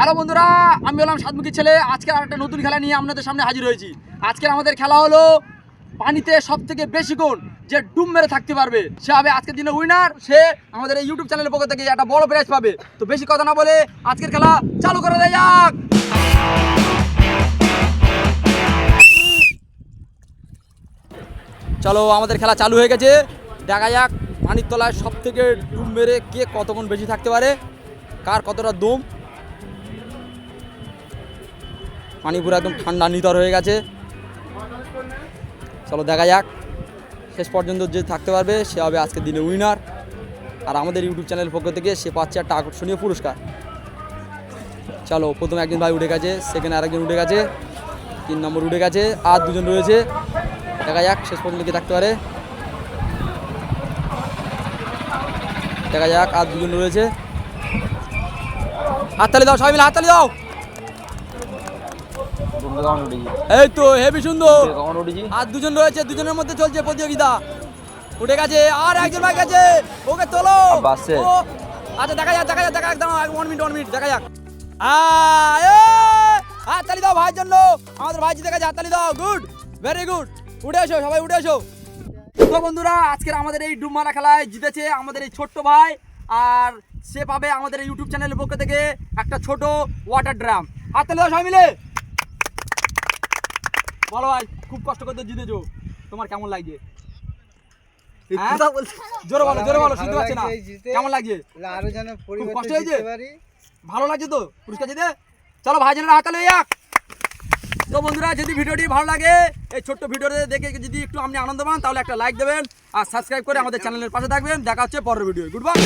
Hello বন্ধুরা, আমি হলাম সাতমুখী ছেলে। আজকে আর একটা নতুন খেলা নিয়ে আপনাদের সামনে হাজির হয়েছি। আজকে আমাদের খেলা হলো পানিতে সব থেকে বেশি কোণ যে ডুব মেরে থাকতে পারবে, সে হবে আজকের দিনে উইনার সে আমাদের এই ইউটিউব চ্যানেলের পক্ষ থেকে একটা বড় প্রাইজ পাবে। তো বেশি কথা না বলে আজকের খেলা চালু করে দেয় যাক। চলো, আমাদের খেলা চালু হয়ে গেছে। দেখা যাক পানির তলায় সব থেকে ডুব মেরে কে কতক্ষণ বেশি থাকতে পারে, কার কতটা দম পানি পুরো একদম ঠান্ডা নিতর হয়ে গেছে। চলো দেখা যাক। শেষ পর্যন্ত যে থাকতে পারবে, সে হবে আজকের দিনে উইনার আর আমাদের ইউটিউব চ্যানেলের পক্ষ থেকে সে পাচ্ছে একটা আকর্ষণীয় পুরস্কার। চলো, প্রথম একজন ভাই উঠে গেছে সেকেন্ড আরেকজন উঠে গেছে, তিন নম্বর উঠে গেছে, আর দুজন রয়েছে। দেখা যাক, শেষ পর্যন্ত কে থাকতে পারে। দেখা যাক, আর দুজন রয়েছে। হাততালি দাও, সবাই মিলে হাততালি দাও! এই তো হেভি সুন্দর। আর দুজন রয়েছে দুজনের মধ্যে চলছে প্রতিযোগিতা। উঠে গেছে আর একজন ভাই গেছে ওকে তোলো। আচ্ছা দেখা যাক দেখা যাক দেখা যাক দাঁড়াও ওয়ান মিনিট ওয়ান মিনিট দেখা যাক। হাততালি দাও ভাইয়ের জন্য। আমাদের ভাই জিতে গেছে হাততালি দাও। গুড ভেরি গুড উঠে এসো সবাই উঠে এসো। তো বন্ধুরা আজকের আমাদের এই ডুবমারা খেলায় জিতেছে আমাদের এই ছোট্ট ভাই। আর সে পাবে আমাদের ইউটিউব চ্যানেলের পক্ষ থেকে একটা ছোট ওয়াটার ড্রাম হাততালি দাও সবাই মিলে। বলো ভাই খুব কষ্ট করতে জিতেছো। তোমার কেমন লাগছে? হ্যাঁ? জোরে বলো জোরে বলো শুনতে পাচ্ছি না। কেমন লাগছে? আরও যেন কষ্ট হয়েছে? ভালো লাগছে তো? পুরস্কার জিতে? চলো ভাই ভাইজানের হাতালে যাক। তো বন্ধুরা যদি ভিডিওটি ভালো লাগে এই ছোট্ট ভিডিওতে দেখে যদি একটু আপনি আনন্দ পান তাহলে একটা লাইক দেবেন আর সাবস্ক্রাইব করে আমাদের চ্যানেলের পাশে থাকবেন। দেখা হচ্ছে পরের ভিডিও গুড বাই